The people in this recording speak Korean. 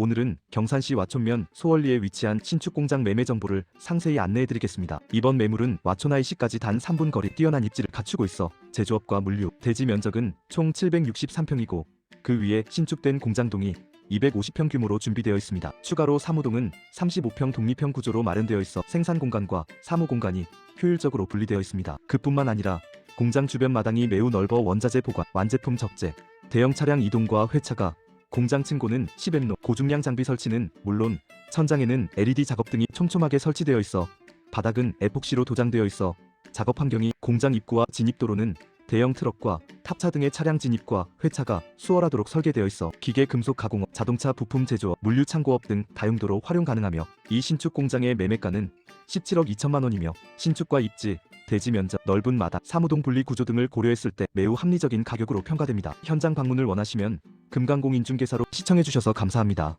오늘은 경산시 와촌면 소월리에 위치한 신축 공장 매매 정보를 상세히 안내해드리겠습니다. 이번 매물은 와촌IC까지 단 3분 거리 뛰어난 입지를 갖추고 있어 제조업과 물류, 대지 면적은 총 763평이고 그 위에 신축된 공장동이 250평 규모로 준비되어 있습니다. 추가로 사무동은 35평 독립형 구조로 마련되어 있어 생산 공간과 사무 공간이 효율적으로 분리되어 있습니다. 그뿐만 아니라 공장 주변 마당이 매우 넓어 원자재 보관, 완제품 적재, 대형 차량 이동과 회차가 공장 층고는 10엠로 고중량 장비 설치는 물론 천장에는 LED 작업 등이 촘촘하게 설치되어 있어 바닥은 에폭시로 도장되어 있어 작업 환경이 공장 입구와 진입도로는 대형 트럭과 탑차 등의 차량 진입과 회차가 수월하도록 설계되어 있어 기계 금속 가공업, 자동차 부품 제조업, 물류 창고업 등 다용도로 활용 가능하며 이 신축 공장의 매매가는 17억 2천만 원이며 신축과 입지, 대지 면적, 넓은 마당, 사무동 분리 구조 등을 고려했을 때 매우 합리적인 가격으로 평가됩니다. 현장 방문을 원하시면 금강공인중개사로 시청해주셔서 감사합니다.